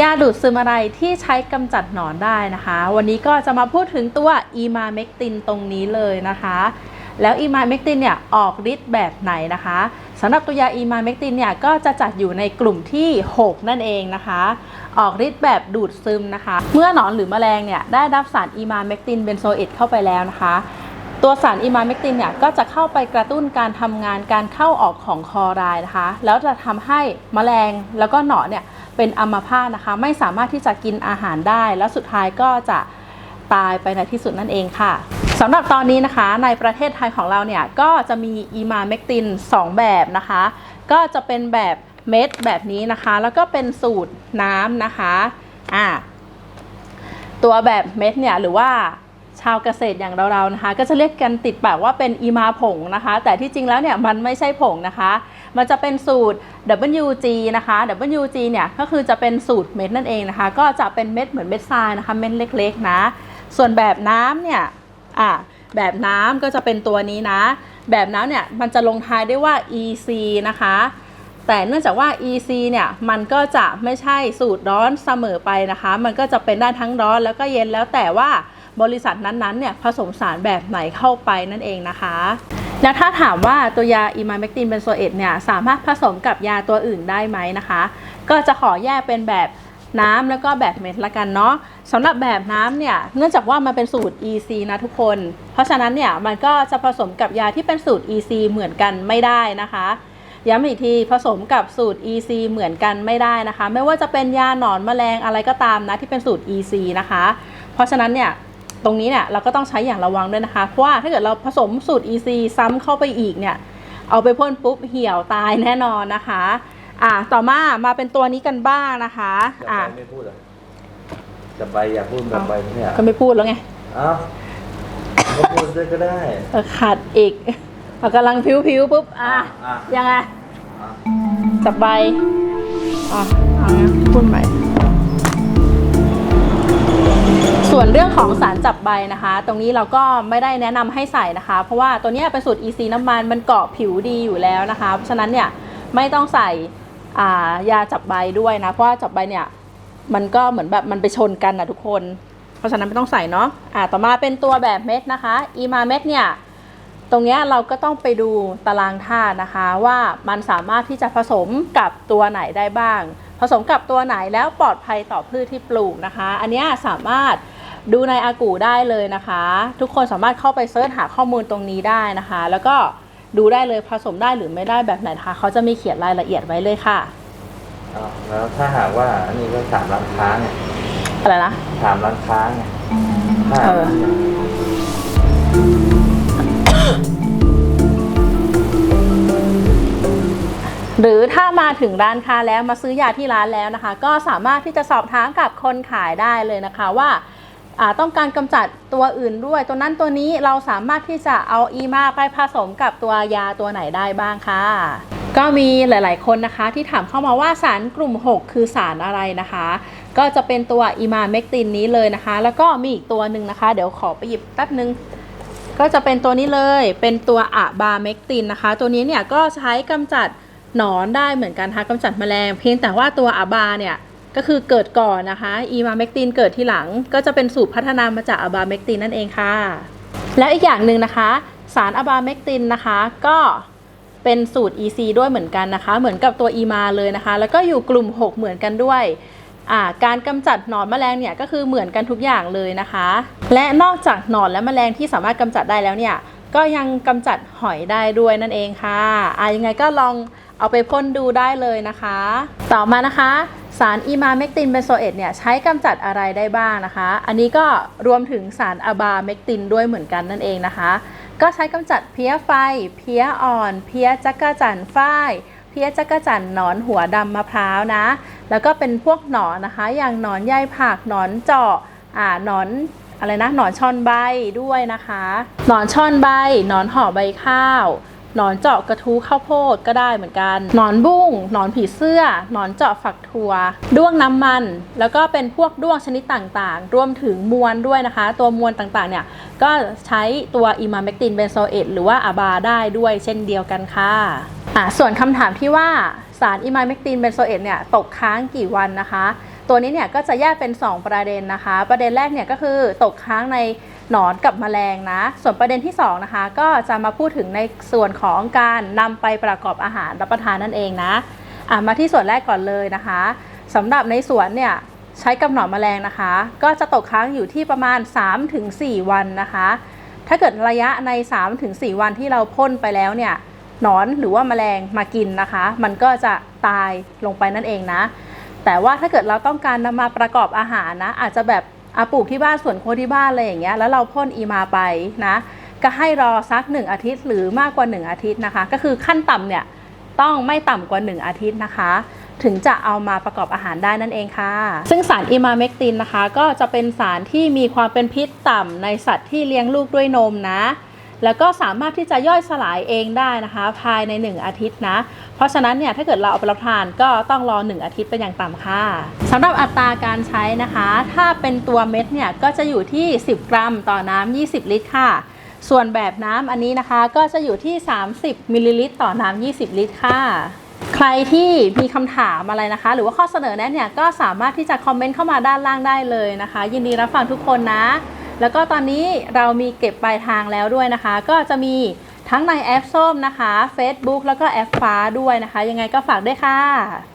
ยาดูดซึมอะไรที่ใช้กำจัดหนอนได้นะคะ วันนี้ก็จะมาพูดถึงตัวอีมาเมกตินตรงนี้เลยนะคะ แล้วอีมาเมกตินเนี่ยออกฤทธิ์แบบไหนนะคะสำหรับตัวยาอีมาเมกตินเนี่ยก็จะจัดอยู่ในกลุ่มที่ 6 นั่นเองนะคะ ออกฤทธิ์แบบดูดซึมนะคะ เมื่อหนอนหรือแมลงเนี่ยได้รับสารอีมาเมกตินเบนโซเอตเข้าไปแล้วนะคะตัวสารอิมาเมกตินเนี่ยก็จะเข้าไปกระตุ้นการทำงานการเข้าออกของคอรายนะคะ แล้วจะทำให้แมลงแล้วก็หนอนเนี่ย เป็นอัมพาตนะคะ ไม่สามารถที่จะกินอาหารได้ แล้วสุดท้ายก็จะตายไปในที่สุดนั่นเองค่ะสำหรับตอนนี้นะคะในประเทศไทยของเราเนี่ยก็จะมีอีมาเมกติน 2 แบบนะคะ ก็จะเป็นแบบเม็ดแบบนี้นะคะ แล้วก็เป็นสูตรน้ำนะคะอ่าตัวแบบเม็ดเนี่ยหรือว่าชาวเกษตรอย่างเราๆนะคะ ก็จะเรียกกันติดปากว่าเป็นอีมาผงนะคะ แต่ที่จริงแล้วเนี่ยมันไม่ใช่ผงนะคะ มันจะเป็นสูตร WG นะคะ WG เนี่ยก็คือจะเป็นสูตรเม็ดนั่นเองนะคะ ก็จะเป็นเม็ดเหมือนเม็ดทรายนะคะเม็ดเล็กๆนะ ส่วนแบบน้ำเนี่ยอะแบบน้ำก็จะเป็นตัวนี้นะ แบบน้ำเนี่ยมันจะลงท้ายด้วยว่า EC นะคะแต่เนื่องจากว่า EC เนี่ยมันก็จะไม่ใช่สูตรร้อนเสมอไปนะคะ มันก็จะเป็นได้ทั้งร้อนแล้วก็เย็นแล้วแต่ว่าบริษัทนั้นๆเนี่ยผสมสารแบบไหนเข้าไปนั่นเองนะคะ แล้วถ้าถามว่าตัวยาอิมาเมกตินเบนโซเอตเนี่ยสามารถผสมกับยาตัวอื่นได้ไหมนะคะ ก็จะขอแยกเป็นแบบน้ำแล้วก็แบบเม็ดละกันเนาะสำหรับแบบน้ำเนี่ยเนื่องจากว่ามันเป็นสูตร EC นะทุกคน เพราะฉะนั้นเนี่ยมันก็จะผสมกับยาที่เป็นสูตร EC เหมือนกันไม่ได้นะคะย้ำอีกทีผสมกับสูตร EC เหมือนกันไม่ได้นะคะ ไม่ว่าจะเป็นยาหนอนแมลงอะไรก็ตามนะที่เป็นสูตร EC นะคะ เพราะฉะนั้นเนี่ย ตรงนี้เนี่ยเราก็ต้องใช้อย่างระวังด้วยนะคะ เพราะว่าถ้าเกิดเราผสมสูตร EC ซ้ำเข้าไปอีกเนี่ย เอาไปพ่นปุ๊บเหี่ยวตายแน่นอนนะคะ อ่าต่อมามาเป็นตัวนี้กันบ้างนะคะจับอ่าใบไม่พูดเหรอะจับใบอยากพูดจับใบไม่ใช่เหรอก็ไม่พูดแล้วไงเอ้าก็พูดด้วยก็ได้เออขัดอีกเรากำลังพิ้วๆปุ๊บอะอะยังไงอะจับใบอะเอางั้นพูด ส่วนเรื่องของสารจับใบนะคะ ตรงนี้เราก็ไม่ได้แนะนำให้ใส่นะคะ เพราะว่าตัวนี้เป็นสูตร EC น้ำมันมันเกาะผิวดีอยู่แล้วนะคะ เพราะฉะนั้นเนี่ยไม่ต้องใส่ยาจับใบด้วยนะ เพราะว่าจับใบเนี่ยมันก็เหมือนแบบมันไปชนกันนะทุกคน เพราะฉะนั้นไม่ต้องใส่เนาะอ่าต่อมาเป็นตัวแบบเม็ดนะคะ อีมาเม็ดเนี่ยตรงนี้เราก็ต้องไปดูตารางธาตุนะคะ ว่ามันสามารถที่จะผสมกับตัวไหนได้บ้าง ผสมกับตัวไหนแล้วปลอดภัยต่อพืชที่ปลูกนะคะ อันนี้สามารถ ดูในอากูได้เลยนะคะ ทุกคนสามารถเข้าไปเสิร์ชหาข้อมูลตรงนี้ได้นะคะ แล้วก็ดูได้เลยผสมได้หรือไม่ได้แบบไหนนะคะเขาจะมีเขียนรายละเอียดไว้เลยค่ะเอาแล้วถ้าหากว่าอันนี้ก็ถามร้านค้าไงอะไรนะถามร้านค้าไงถ้าเออ หรือถ้ามาถึงร้านค้าแล้วมาซื้อยาที่ร้านแล้วนะคะ ก็สามารถที่จะสอบถามกับคนขายได้เลยนะคะว่าอ่า ต้องการกำจัดตัวอื่นด้วย ตัวนั้นตัวนี้เราสามารถที่จะเอาอีมาไปผสมกับตัวยาตัวไหนได้บ้างคะก็มีหลาย ๆ คนนะคะที่ถามเข้ามาว่าสารกลุ่ม 6 คือสารอะไรนะคะ ก็จะเป็นตัวอีมาเมกตินนี้เลยนะคะ แล้วก็มีอีกตัวหนึ่งนะคะ เดี๋ยวขอไปหยิบแป๊บนึงก็จะเป็นตัวนี้เลยเป็นตัวอะบาเมกตินนะคะ ตัวนี้เนี่ยก็ใช้กำจัดหนอนได้เหมือนกันนะคะกำจัดแมลง เพียงแต่ว่าตัวอะบาเนี่ย ก็คือเกิดก่อนนะคะอีมาเมกตินเกิดที่หลัง ก็จะเป็นสูตรพัฒนามาจากอะบาเมกตินนั่นเองค่ะ แล้วอีกอย่างหนึ่งนะคะ สารอะบาเมกตินนะคะ ก็เป็นสูตร EC ด้วยเหมือนกันนะคะ เหมือนกับตัวอีมาเลยนะคะ แล้วก็อยู่กลุ่ม 6 เหมือนกันด้วยการกำจัดหนอนแมลงเนี่ยก็คือเหมือนกันทุกอย่างเลยนะคะ และนอกจากหนอนและแมลงที่สามารถกำจัดได้แล้วเนี่ยก็ยังกำจัดหอยได้ด้วยนั่นเองค่ะอ่ายังไงก็ลองเอาไปพ่นดูได้เลยนะคะ ต่อมานะคะ สารอีมาเมกตินเบนโซเอตเนี่ยใช้กำจัดอะไรได้บ้างนะคะ อันนี้ก็รวมถึงสารอะบาเมกตินด้วยเหมือนกันนั่นเองนะคะ ก็ใช้กำจัดเพี้ยไฟ เพี้ยอ่อน เพี้ยจักระจั่นฝ้ายเพี้ยจักระจั่นหนอนหัวดำมะพร้าวนะ แล้วก็เป็นพวกหนอนนะคะ อย่างหนอนใยผักหนอนเจาะอ่าหนอนอะไรนะหนอนช่อนใบด้วยนะคะ หนอนช่อนใบหนอนห่อใบข้าว หนอนเจาะกระทู้ข้าวโพดก็ได้เหมือนกัน หนอนบุ้ง หนอนผีเสื้อ หนอนเจาะฝักถั่ว ด้วงน้ำมัน แล้วก็เป็นพวกด้วงชนิดต่างๆ รวมถึงมวลด้วยนะคะ ตัวมวลต่างๆ เนี่ย ก็ใช้ตัวอิมาเมกตินเบนโซเอตหรือว่าอะบาได้ด้วยเช่นเดียวกันค่ะอะ ส่วนคำถามที่ว่าสารอิมาเมกตินเบนโซเอตเนี่ยตกค้างกี่วันนะคะ ตัวนี้เนี่ยก็จะแยกเป็น 2 ประเด็นนะคะ ประเด็นแรกเนี่ยก็คือตกค้างใน หนอนกับแมลงนะ ส่วนประเด็นที่2นะคะก็จะมาพูดถึงในส่วนของการนำไปประกอบอาหารรับประทานนั่นเองนะะมาที่ส่วนแรกก่อนเลยนะคะสำหรับในสวนเนี่ยใช้กับหนอนแมลงนะคะ ก็จะตกค้างอยู่ที่ประมาณ 3-4 วันนะคะ ถ้าเกิดระยะใน 3-4 วันที่เราพ่นไปแล้วเนี่ยหนอนหรือว่าแมลงมากินนะคะ มันก็จะตายลงไปนั่นเองนะ แต่ว่าถ้าเกิดเราต้องการนำมาประกอบอาหารนะ อาจจะแบบ อาปลูกที่บ้านสวนโคที่บ้านอะไรอย่างเงี้ยแล้วเราพ่นอีมาไปนะก็ให้รอสัก 1 อาทิตย์หรือมากกว่า 1 อาทิตย์นะคะ ก็คือขั้นต่ำเนี่ยต้องไม่ต่ำกว่า 1 อาทิตย์นะคะ ถึงจะเอามาประกอบอาหารได้นั่นเองค่ะ ซึ่งสารอิมาเมกตินนะคะ ก็จะเป็นสารที่มีความเป็นพิษต่ำในสัตว์ที่เลี้ยงลูกด้วยนมนะ แล้วก็สามารถที่จะย่อยสลายเองได้นะคะ ภายใน 1 อาทิตย์นะ เพราะฉะนั้นเนี่ยถ้าเกิดเราเอาไปรับทานก็ต้องรอ 1 อาทิตย์เป็นอย่างต่ำค่ะสำหรับอัตราการใช้นะคะ ถ้าเป็นตัวเม็ดเนี่ยก็จะอยู่ที่ 10 กรัมต่อน้ำ20 ลิตรค่ะส่วนแบบน้ำอันนี้นะคะก็จะอยู่ที่ 30มิลลิลิตรต่อน้ำ20 ลิตรค่ะ ใครที่มีคำถามอะไรนะคะ หรือว่าข้อเสนอแนะเนี่ยก็สามารถที่จะคอมเมนต์เข้ามาด้านล่างได้เลยนะคะ ยินดีรับฟังทุกคนนะ แล้วก็ตอนนี้เรามีเก็บปลายทางแล้วด้วยนะคะ ก็จะมีทั้งในแอปส้มนะคะ Facebook แล้วก็แอปฟ้าด้วยนะคะ ยังไงก็ฝากด้วยค่ะ